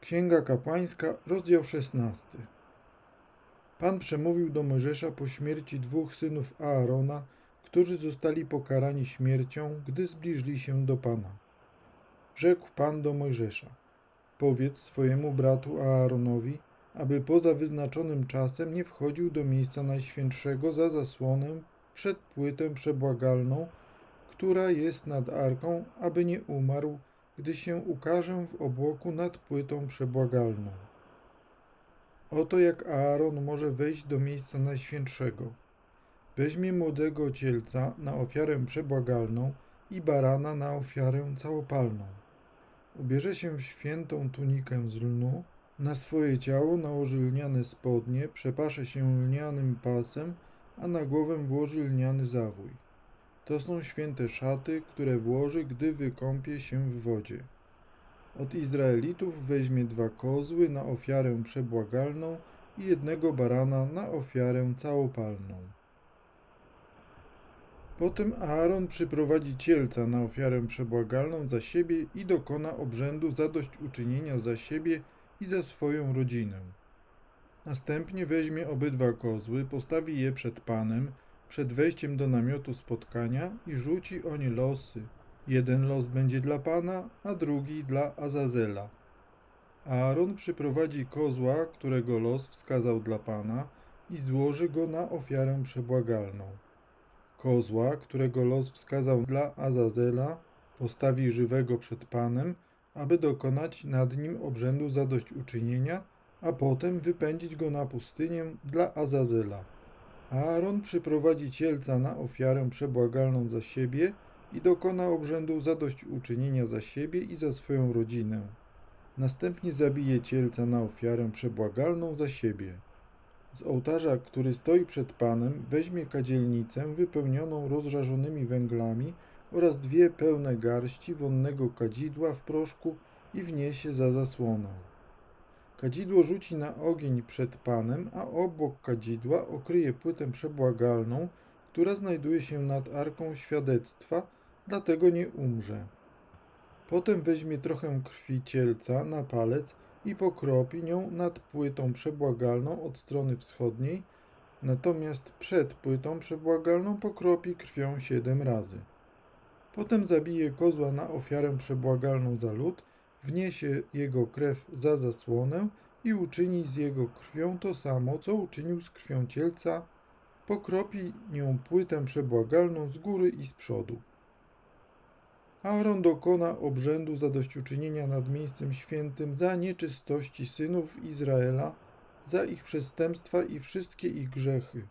Księga Kapłańska, rozdział 16. Pan przemówił do Mojżesza po śmierci dwóch synów Aarona, którzy zostali pokarani śmiercią, gdy zbliżyli się do Pana. Rzekł Pan do Mojżesza: Powiedz swojemu bratu Aaronowi, aby poza wyznaczonym czasem nie wchodził do miejsca najświętszego za zasłonę przed płytę przebłagalną, która jest nad arką, aby nie umarł, gdy się ukażę w obłoku nad płytą przebłagalną. Oto jak Aaron może wejść do miejsca najświętszego. Weźmie młodego cielca na ofiarę przebłagalną i barana na ofiarę całopalną. Ubierze się w świętą tunikę z lnu, na swoje ciało nałoży lniane spodnie, przepasze się lnianym pasem, a na głowę włoży lniany zawój. To są święte szaty, które włoży, gdy wykąpie się w wodzie. Od Izraelitów weźmie dwa kozły na ofiarę przebłagalną i jednego barana na ofiarę całopalną. Potem Aaron przyprowadzi cielca na ofiarę przebłagalną za siebie i dokona obrzędu zadośćuczynienia za siebie i za swoją rodzinę. Następnie weźmie obydwa kozły, postawi je przed Panem, przed wejściem do namiotu spotkania i rzuci o nie losy. Jeden los będzie dla Pana, a drugi dla Azazela. Aaron przyprowadzi kozła, którego los wskazał dla Pana i złoży go na ofiarę przebłagalną. Kozła, którego los wskazał dla Azazela, postawi żywego przed Panem, aby dokonać nad nim obrzędu zadośćuczynienia, a potem wypędzić go na pustynię dla Azazela. Aaron przyprowadzi cielca na ofiarę przebłagalną za siebie i dokona obrzędu zadośćuczynienia za siebie i za swoją rodzinę. Następnie zabije cielca na ofiarę przebłagalną za siebie. Z ołtarza, który stoi przed Panem, weźmie kadzielnicę wypełnioną rozżarzonymi węglami oraz dwie pełne garści wonnego kadzidła w proszku i wniesie za zasłonę. Kadzidło rzuci na ogień przed Panem, a obok kadzidła okryje płytę przebłagalną, która znajduje się nad arką świadectwa, dlatego nie umrze. Potem weźmie trochę krwi cielca na palec i pokropi nią nad płytą przebłagalną od strony wschodniej, natomiast przed płytą przebłagalną pokropi krwią siedem razy. Potem zabije kozła na ofiarę przebłagalną za lud, wniesie jego krew za zasłonę i uczyni z jego krwią to samo, co uczynił z krwią cielca, pokropi nią płytę przebłagalną z góry i z przodu. Aaron dokona obrzędu zadośćuczynienia nad miejscem świętym za nieczystości synów Izraela, za ich przestępstwa i wszystkie ich grzechy.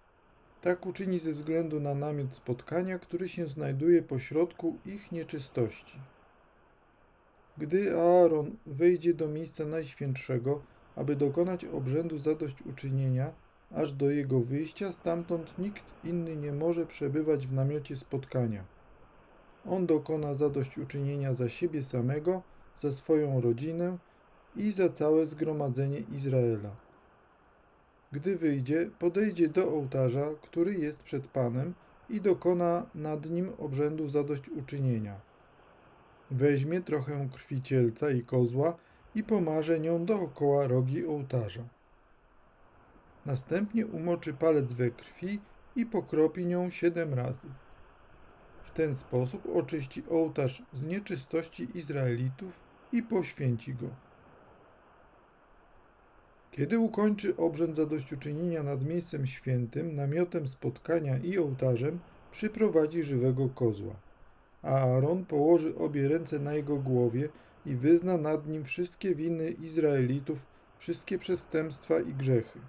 Tak uczyni ze względu na namiot spotkania, który się znajduje pośrodku ich nieczystości. Gdy Aaron wejdzie do miejsca najświętszego, aby dokonać obrzędu zadośćuczynienia, aż do jego wyjścia, stamtąd nikt inny nie może przebywać w namiocie spotkania. On dokona zadośćuczynienia za siebie samego, za swoją rodzinę i za całe zgromadzenie Izraela. Gdy wyjdzie, podejdzie do ołtarza, który jest przed Panem i dokona nad nim obrzędu zadośćuczynienia. Weźmie trochę krwi cielca i kozła i pomarze nią dookoła rogi ołtarza. Następnie umoczy palec we krwi i pokropi nią siedem razy. W ten sposób oczyści ołtarz z nieczystości Izraelitów i poświęci go. Kiedy ukończy obrzęd zadośćuczynienia nad miejscem świętym, namiotem spotkania i ołtarzem, przyprowadzi żywego kozła. A Aaron położy obie ręce na jego głowie i wyzna nad nim wszystkie winy Izraelitów, wszystkie przestępstwa i grzechy.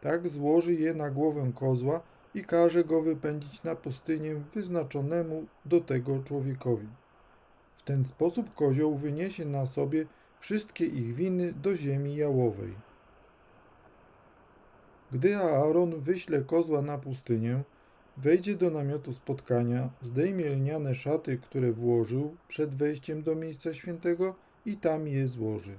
Tak złoży je na głowę kozła i każe go wypędzić na pustynię wyznaczonemu do tego człowiekowi. W ten sposób kozioł wyniesie na sobie wszystkie ich winy do ziemi jałowej. Gdy Aaron wyśle kozła na pustynię, wejdzie do namiotu spotkania, zdejmie lniane szaty, które włożył przed wejściem do miejsca świętego i tam je złoży.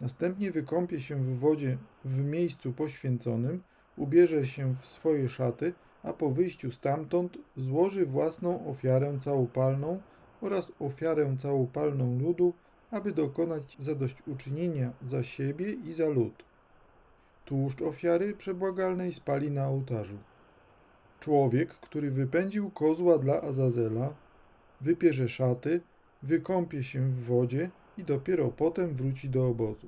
Następnie wykąpie się w wodzie w miejscu poświęconym, ubierze się w swoje szaty, a po wyjściu stamtąd złoży własną ofiarę całopalną oraz ofiarę całopalną ludu aby dokonać zadośćuczynienia za siebie i za lud. Tłuszcz ofiary przebłagalnej spali na ołtarzu. Człowiek, który wypędził kozła dla Azazela, wypierze szaty, wykąpie się w wodzie i dopiero potem wróci do obozu.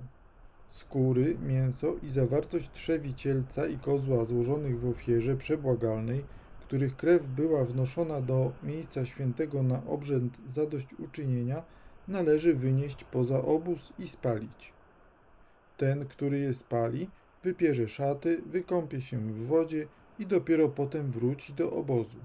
Skóry, mięso i zawartość trzewi cielca i kozła złożonych w ofierze przebłagalnej, których krew była wnoszona do miejsca świętego na obrzęd zadośćuczynienia, należy wynieść poza obóz i spalić. Ten, który je spali, wypierze szaty, wykąpie się w wodzie i dopiero potem wróci do obozu.